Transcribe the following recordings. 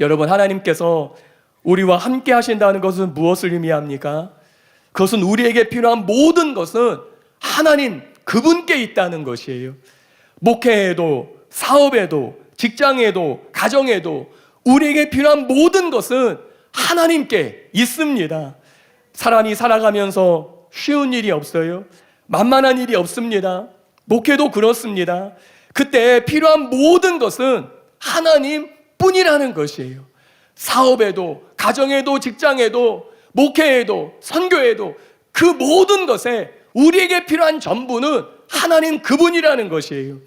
여러분, 하나님께서 우리와 함께 하신다는 것은 무엇을 의미합니까? 그것은 우리에게 필요한 모든 것은 하나님 그분께 있다는 것이에요. 목회에도, 사업에도, 직장에도, 가정에도 우리에게 필요한 모든 것은 하나님께 있습니다. 사람이 살아가면서 쉬운 일이 없어요. 만만한 일이 없습니다. 목회도 그렇습니다. 그때 필요한 모든 것은 하나님 뿐이라는 것이에요. 사업에도, 가정에도, 직장에도, 목회에도, 선교에도 그 모든 것에 우리에게 필요한 전부는 하나님 그분이라는 것이에요.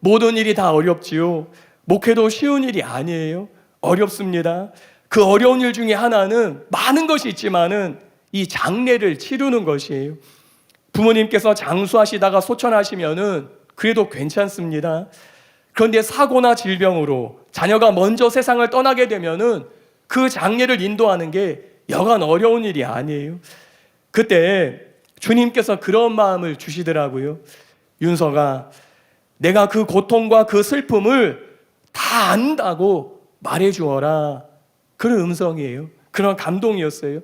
모든 일이 다 어렵지요. 목회도 쉬운 일이 아니에요. 어렵습니다. 그 어려운 일 중에 하나는 많은 것이 있지만은 이 장례를 치르는 것이에요. 부모님께서 장수하시다가 소천하시면은 그래도 괜찮습니다. 그런데 사고나 질병으로 자녀가 먼저 세상을 떠나게 되면은 그 장례를 인도하는 게 여간 어려운 일이 아니에요. 그때 주님께서 그런 마음을 주시더라고요. 윤서가 내가 그 고통과 그 슬픔을 다 안다고 말해 주어라. 그런 음성이에요. 그런 감동이었어요.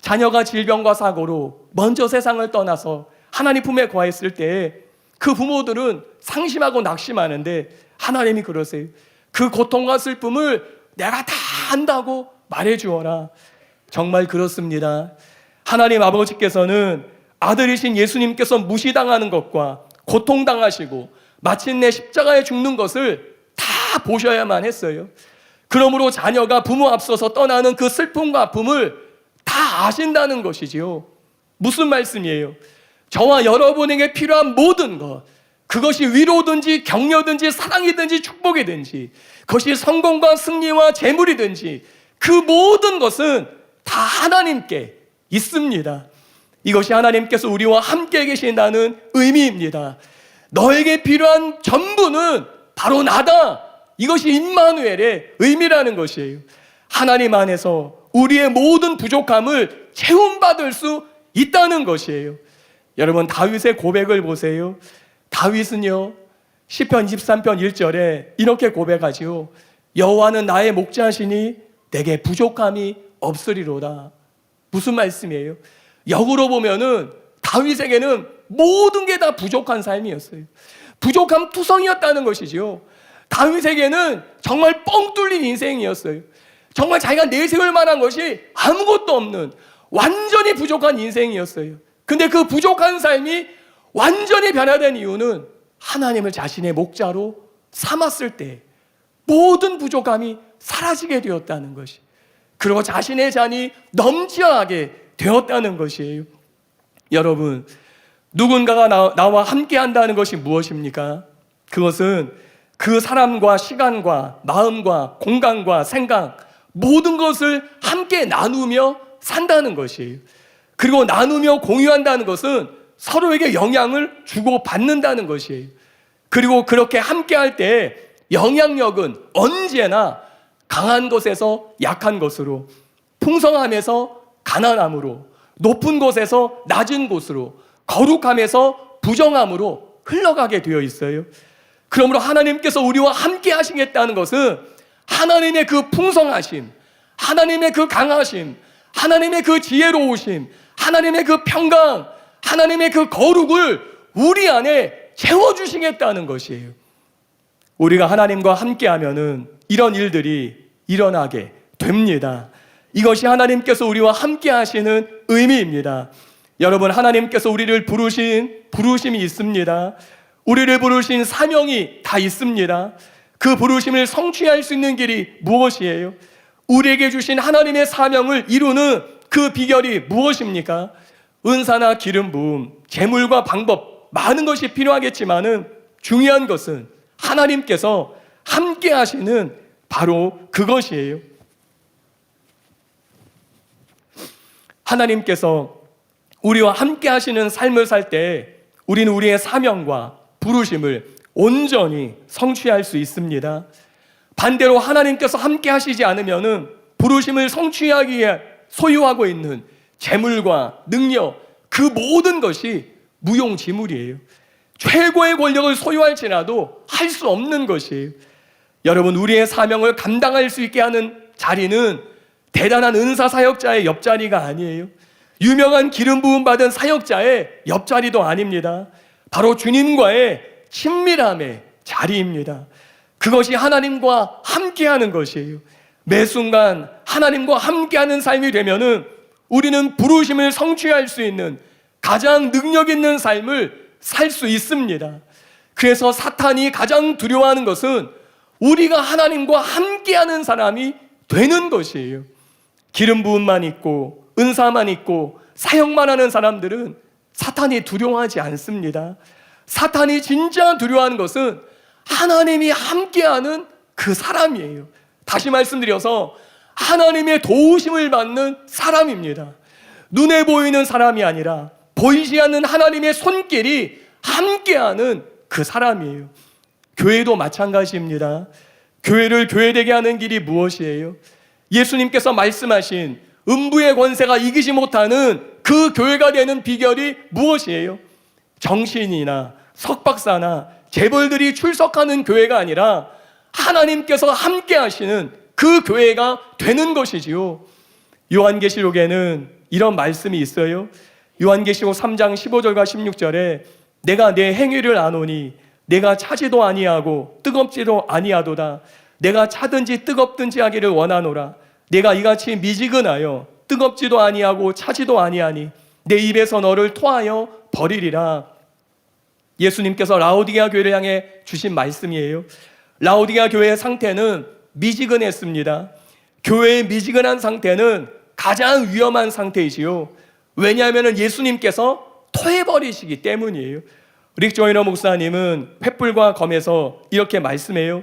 자녀가 질병과 사고로 먼저 세상을 떠나서 하나님 품에 거했을 때 그 부모들은 상심하고 낙심하는데 하나님이 그러세요. 그 고통과 슬픔을 내가 다 안다고 말해 주어라. 정말 그렇습니다. 하나님 아버지께서는 아들이신 예수님께서 무시당하는 것과 고통당하시고 마침내 십자가에 죽는 것을 다 보셔야만 했어요. 그러므로 자녀가 부모 앞서서 떠나는 그 슬픔과 아픔을 다 아신다는 것이지요. 무슨 말씀이에요? 저와 여러분에게 필요한 모든 것, 그것이 위로든지 격려든지 사랑이든지 축복이든지, 그것이 성공과 승리와 재물이든지, 그 모든 것은 다 하나님께 있습니다. 이것이 하나님께서 우리와 함께 계신다는 의미입니다. 너에게 필요한 전부는 바로 나다. 이것이 임마누엘의 의미라는 것이에요. 하나님 안에서 우리의 모든 부족함을 채움받을 수 있다는 것이에요. 여러분 다윗의 고백을 보세요. 다윗은요. 시편 23편 1절에 이렇게 고백하지요. 여호와는 나의 목자시니 내게 부족함이 없으리로다. 무슨 말씀이에요? 역으로 보면은 다윗에게는 모든 게 다 부족한 삶이었어요. 부족함 투성이었다는 것이지요. 다윗에게는 정말 뻥 뚫린 인생이었어요. 정말 자기가 내세울 만한 것이 아무것도 없는 완전히 부족한 인생이었어요. 근데 그 부족한 삶이 완전히 변화된 이유는 하나님을 자신의 목자로 삼았을 때 모든 부족함이 사라지게 되었다는 것이. 그리고 자신의 잔이 넘치어나게 되었다는 것이에요. 여러분, 누군가가 나, 나와 함께 한다는 것이 무엇입니까? 그것은 그 사람과 시간과 마음과 공간과 생각, 모든 것을 함께 나누며 산다는 것이에요. 그리고 나누며 공유한다는 것은 서로에게 영향을 주고 받는다는 것이에요. 그리고 그렇게 함께 할 때 영향력은 언제나 강한 것에서 약한 것으로, 풍성함에서 가난함으로, 높은 곳에서 낮은 곳으로, 거룩함에서 부정함으로 흘러가게 되어 있어요. 그러므로 하나님께서 우리와 함께 하시겠다는 것은 하나님의 그 풍성하심, 하나님의 그 강하심, 하나님의 그 지혜로우심, 하나님의 그 평강, 하나님의 그 거룩을 우리 안에 채워주시겠다는 것이에요. 우리가 하나님과 함께 하면은 이런 일들이 일어나게 됩니다. 이것이 하나님께서 우리와 함께 하시는 의미입니다. 여러분, 하나님께서 우리를 부르신 부르심이 있습니다. 우리를 부르신 사명이 다 있습니다. 그 부르심을 성취할 수 있는 길이 무엇이에요? 우리에게 주신 하나님의 사명을 이루는 그 비결이 무엇입니까? 은사나 기름 부음, 재물과 방법 많은 것이 필요하겠지만은 중요한 것은 하나님께서 함께 하시는 바로 그것이에요. 하나님께서 우리와 함께 하시는 삶을 살 때 우리는 우리의 사명과 부르심을 온전히 성취할 수 있습니다. 반대로 하나님께서 함께 하시지 않으면은 부르심을 성취하기 위해 소유하고 있는 재물과 능력 그 모든 것이 무용지물이에요. 최고의 권력을 소유할지라도 할 수 없는 것이에요. 여러분 우리의 사명을 감당할 수 있게 하는 자리는 대단한 은사 사역자의 옆자리가 아니에요. 유명한 기름 부음 받은 사역자의 옆자리도 아닙니다. 바로 주님과의 친밀함의 자리입니다. 그것이 하나님과 함께하는 것이에요. 매 순간 하나님과 함께하는 삶이 되면은 우리는 부르심을 성취할 수 있는 가장 능력 있는 삶을 살 수 있습니다. 그래서 사탄이 가장 두려워하는 것은 우리가 하나님과 함께하는 사람이 되는 것이에요. 기름 부음만 있고 은사만 있고 사역만 하는 사람들은 사탄이 두려워하지 않습니다. 사탄이 진짜 두려워하는 것은 하나님이 함께하는 그 사람이에요. 다시 말씀드려서 하나님의 도우심을 받는 사람입니다. 눈에 보이는 사람이 아니라 보이지 않는 하나님의 손길이 함께하는 그 사람이에요. 교회도 마찬가지입니다. 교회를 교회되게 하는 길이 무엇이에요? 예수님께서 말씀하신 음부의 권세가 이기지 못하는 그 교회가 되는 비결이 무엇이에요? 정신이나 석박사나 재벌들이 출석하는 교회가 아니라 하나님께서 함께 하시는 그 교회가 되는 것이지요. 요한계시록에는 이런 말씀이 있어요. 요한계시록 3장 15절과 16절에 내가 내 행위를 아노니 내가 차지도 아니하고 뜨겁지도 아니하도다. 내가 차든지 뜨겁든지 하기를 원하노라. 내가 이같이 미지근하여 뜨겁지도 아니하고 차지도 아니하니 내 입에서 너를 토하여 버리리라. 예수님께서 라오디게아 교회를 향해 주신 말씀이에요. 라오디게아 교회의 상태는 미지근했습니다. 교회의 미지근한 상태는 가장 위험한 상태이지요. 왜냐하면 예수님께서 토해버리시기 때문이에요. 릭 조이너 목사님은 횃불과 검에서 이렇게 말씀해요.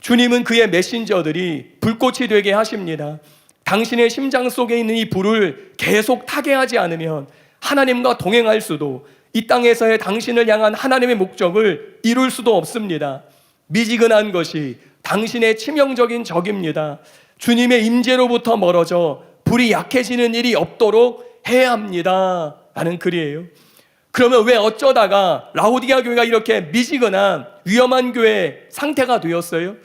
주님은 그의 메신저들이 불꽃이 되게 하십니다. 당신의 심장 속에 있는 이 불을 계속 타게 하지 않으면 하나님과 동행할 수도 이 땅에서의 당신을 향한 하나님의 목적을 이룰 수도 없습니다. 미지근한 것이 당신의 치명적인 적입니다. 주님의 임재로부터 멀어져 불이 약해지는 일이 없도록 해야 합니다. 라는 글이에요. 그러면 왜 어쩌다가 라오디아 교회가 이렇게 미지근한 위험한 교회 상태가 되었어요?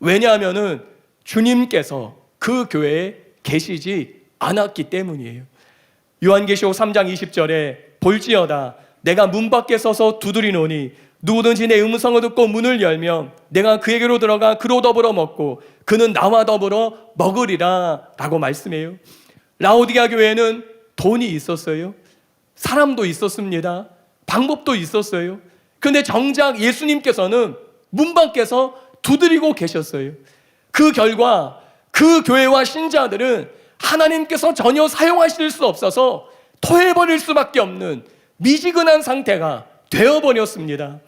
왜냐하면은 주님께서 그 교회에 계시지 않았기 때문이에요. 요한계시록 3장 20절에 볼지어다 내가 문 밖에 서서 두드리노니 누구든지 내 음성을 듣고 문을 열면 내가 그에게로 들어가 그로 더불어 먹고 그는 나와 더불어 먹으리라 라고 말씀해요. 라오디아 교회는 돈이 있었어요. 사람도 있었습니다. 방법도 있었어요. 근데 정작 예수님께서는 문 밖에서 두드리고 계셨어요. 그 결과 그 교회와 신자들은 하나님께서 전혀 사용하실 수 없어서 토해버릴 수밖에 없는 미지근한 상태가 되어버렸습니다.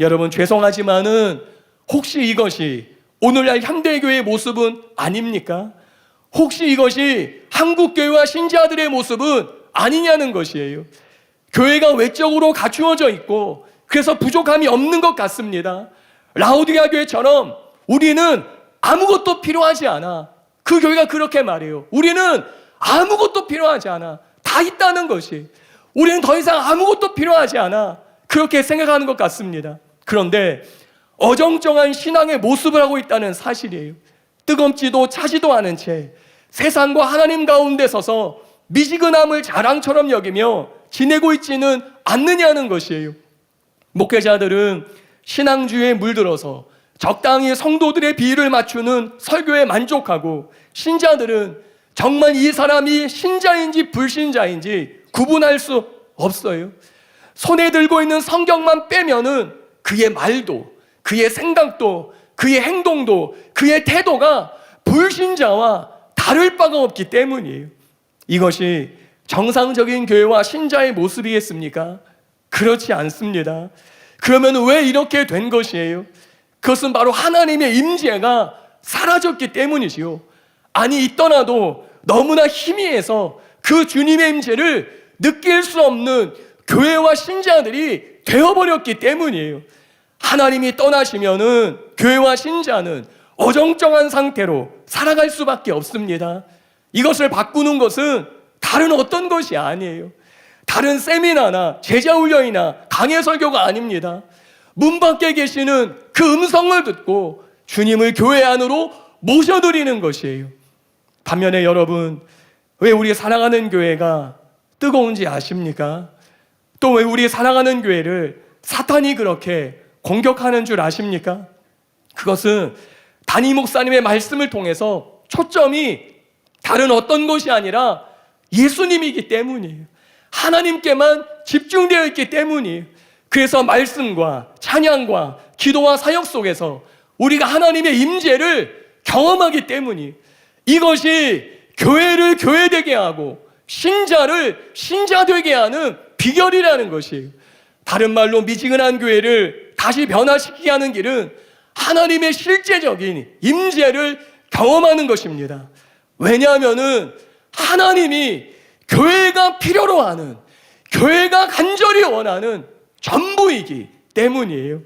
여러분, 죄송하지만은 혹시 이것이 오늘날 현대교회의 모습은 아닙니까? 혹시 이것이 한국교회와 신자들의 모습은 아니냐는 것이에요. 교회가 외적으로 갖추어져 있고 그래서 부족함이 없는 것 같습니다. 라우디아 교회처럼 우리는 아무것도 필요하지 않아. 그 교회가 그렇게 말해요. 우리는 아무것도 필요하지 않아. 다 있다는 것이. 우리는 더 이상 아무것도 필요하지 않아. 그렇게 생각하는 것 같습니다. 그런데 어정쩡한 신앙의 모습을 하고 있다는 사실이에요. 뜨겁지도 차지도 않은 채 세상과 하나님 가운데 서서 미지근함을 자랑처럼 여기며 지내고 있지는 않느냐는 것이에요. 목회자들은 신앙주의에 물들어서 적당히 성도들의 비율을 맞추는 설교에 만족하고 신자들은 정말 이 사람이 신자인지 불신자인지 구분할 수 없어요. 손에 들고 있는 성경만 빼면은 그의 말도, 그의 생각도, 그의 행동도, 그의 태도가 불신자와 다를 바가 없기 때문이에요. 이것이 정상적인 교회와 신자의 모습이겠습니까? 그렇지 않습니다. 그러면 왜 이렇게 된 것이에요? 그것은 바로 하나님의 임재가 사라졌기 때문이지요. 아니 있더라도 너무나 희미해서 그 주님의 임재를 느낄 수 없는 교회와 신자들이 되어버렸기 때문이에요. 하나님이 떠나시면은 교회와 신자는 어정쩡한 상태로 살아갈 수밖에 없습니다. 이것을 바꾸는 것은 다른 어떤 것이 아니에요. 다른 세미나나 제자훈련이나 강해 설교가 아닙니다. 문 밖에 계시는 그 음성을 듣고 주님을 교회 안으로 모셔드리는 것이에요. 반면에 여러분, 왜 우리 사랑하는 교회가 뜨거운지 아십니까? 또 왜 우리 사랑하는 교회를 사탄이 그렇게 공격하는 줄 아십니까? 그것은 담임 목사님의 말씀을 통해서 초점이 다른 어떤 것이 아니라 예수님이기 때문이에요. 하나님께만 집중되어 있기 때문이에요. 그래서 말씀과 찬양과 기도와 사역 속에서 우리가 하나님의 임재를 경험하기 때문이에요. 이것이 교회를 교회되게 하고 신자를 신자되게 하는 비결이라는 것이에요. 다른 말로 미지근한 교회를 다시 변화시키게 하는 길은 하나님의 실제적인 임재를 경험하는 것입니다. 왜냐하면은 하나님이 교회가 필요로 하는 교회가 간절히 원하는 전부이기 때문이에요.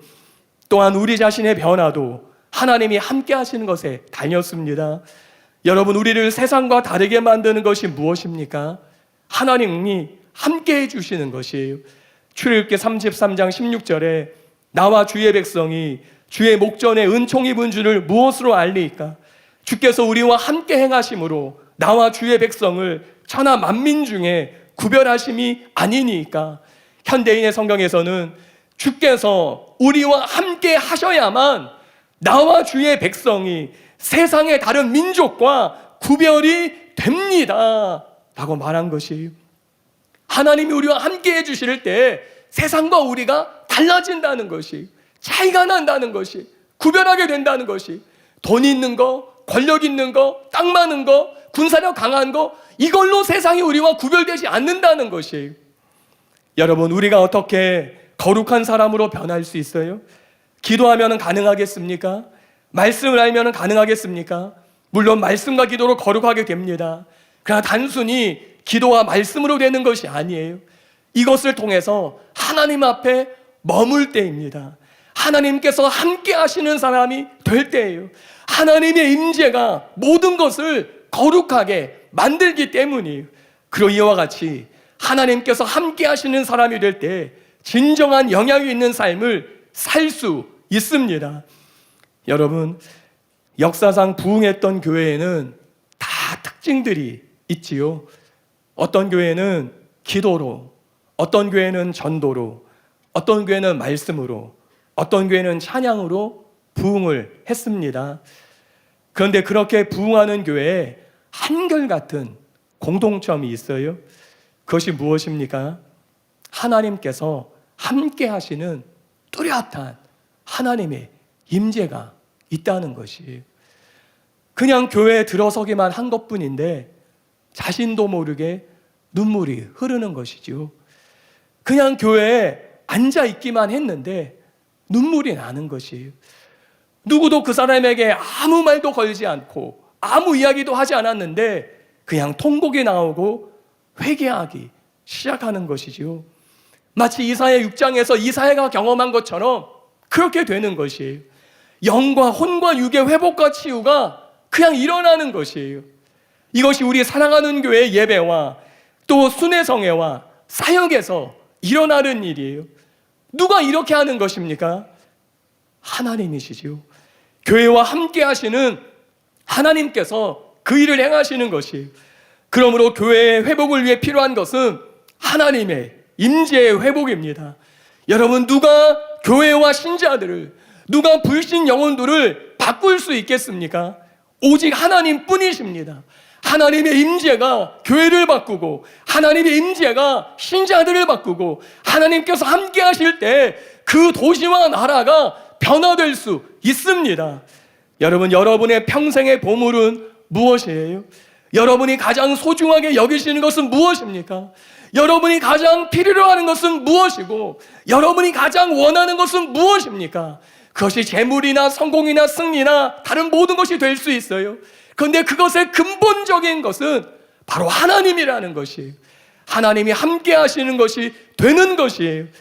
또한 우리 자신의 변화도 하나님이 함께 하시는 것에 달렸습니다. 여러분, 우리를 세상과 다르게 만드는 것이 무엇입니까? 하나님이 함께 해 주시는 것이에요. 출애굽기 33장 16절에 나와 주의 백성이 주의 목전에 은총 입은 줄을 무엇으로 알리까? 주께서 우리와 함께 행하심으로 나와 주의 백성을 천하 만민 중에 구별하심이 아니니까. 현대인의 성경에서는 주께서 우리와 함께 하셔야만 나와 주의 백성이 세상의 다른 민족과 구별이 됩니다. 라고 말한 것이에요. 하나님이 우리와 함께 해주실 때 세상과 우리가 달라진다는 것이 차이가 난다는 것이 구별하게 된다는 것이 돈 있는 거, 권력 있는 거, 땅 많은 거, 군사력 강한 거 이걸로 세상이 우리와 구별되지 않는다는 것이에요. 여러분 우리가 어떻게 거룩한 사람으로 변할 수 있어요? 기도하면 가능하겠습니까? 말씀을 알면 가능하겠습니까? 물론 말씀과 기도로 거룩하게 됩니다. 그러나 단순히 기도와 말씀으로 되는 것이 아니에요. 이것을 통해서 하나님 앞에 머물 때입니다. 하나님께서 함께 하시는 사람이 될 때예요. 하나님의 임재가 모든 것을 거룩하게 만들기 때문이에요. 그리고 이와 같이 하나님께서 함께 하시는 사람이 될 때 진정한 영향이 있는 삶을 살 수 있습니다. 여러분, 역사상 부흥했던 교회에는 다 특징들이 있지요. 어떤 교회는 기도로, 어떤 교회는 전도로, 어떤 교회는 말씀으로, 어떤 교회는 찬양으로 부흥을 했습니다. 그런데 그렇게 부흥하는 교회에 한결같은 공동점이 있어요. 그것이 무엇입니까? 하나님께서 함께 하시는 뚜렷한 하나님의 임재가 있다는 것이 그냥 교회에 들어서기만 한 것뿐인데 자신도 모르게 눈물이 흐르는 것이죠. 그냥 교회에 앉아 있기만 했는데 눈물이 나는 것이에요. 누구도 그 사람에게 아무 말도 걸지 않고 아무 이야기도 하지 않았는데 그냥 통곡이 나오고 회개하기 시작하는 것이지요. 마치 이사야 6장에서 이사야가 경험한 것처럼 그렇게 되는 것이에요. 영과 혼과 육의 회복과 치유가 그냥 일어나는 것이에요. 이것이 우리 사랑하는 교회의 예배와 또 순회성회와 사역에서 일어나는 일이에요. 누가 이렇게 하는 것입니까? 하나님이시지요. 교회와 함께 하시는 하나님께서 그 일을 행하시는 것이에요. 그러므로 교회의 회복을 위해 필요한 것은 하나님의 임재의 회복입니다. 여러분 누가 교회와 신자들을 누가 불신 영혼들을 바꿀 수 있겠습니까? 오직 하나님 뿐이십니다. 하나님의 임재가 교회를 바꾸고 하나님의 임재가 신자들을 바꾸고 하나님께서 함께 하실 때 그 도시와 나라가 변화될 수 있습니다. 여러분 여러분의 평생의 보물은 무엇이에요? 여러분이 가장 소중하게 여기시는 것은 무엇입니까? 여러분이 가장 필요로 하는 것은 무엇이고 여러분이 가장 원하는 것은 무엇입니까? 그것이 재물이나 성공이나 승리나 다른 모든 것이 될 수 있어요. 그런데 그것의 근본적인 것은 바로 하나님이라는 것이에요. 하나님이 함께 하시는 것이 되는 것이에요.